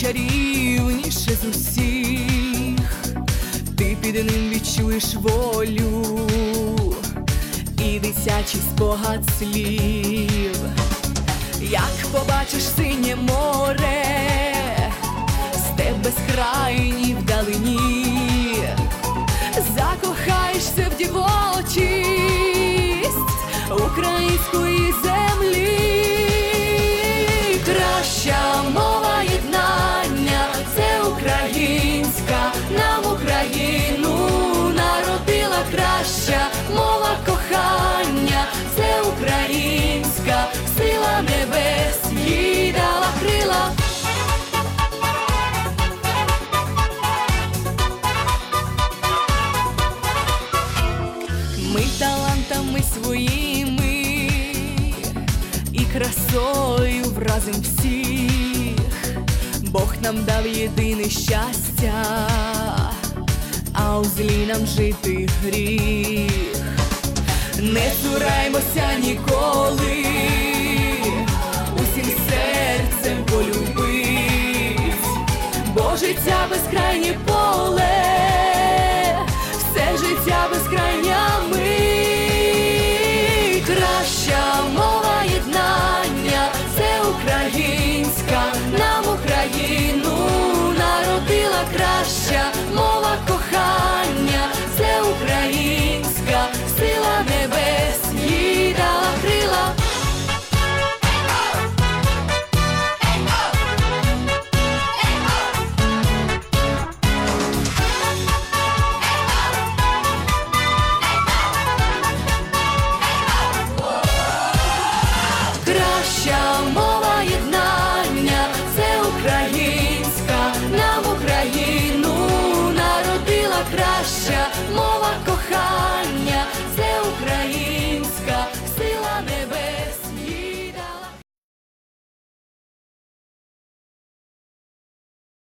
Чарівніше з усіх, ти під ним відчуєш волю і дитячий спогад слів, як побачиш синє море, з тебе безкрайні вдалі. Небес їй дала крила. Ми талантами своїми і красою вразим всіх, Бог нам дав єдине щастя, а у злі нам жити гріх. Не цураймося ніколи, життя безкрайнє поле, все життя безкрайня ми. Краща мова єднання, це українська, нам Україну народила краща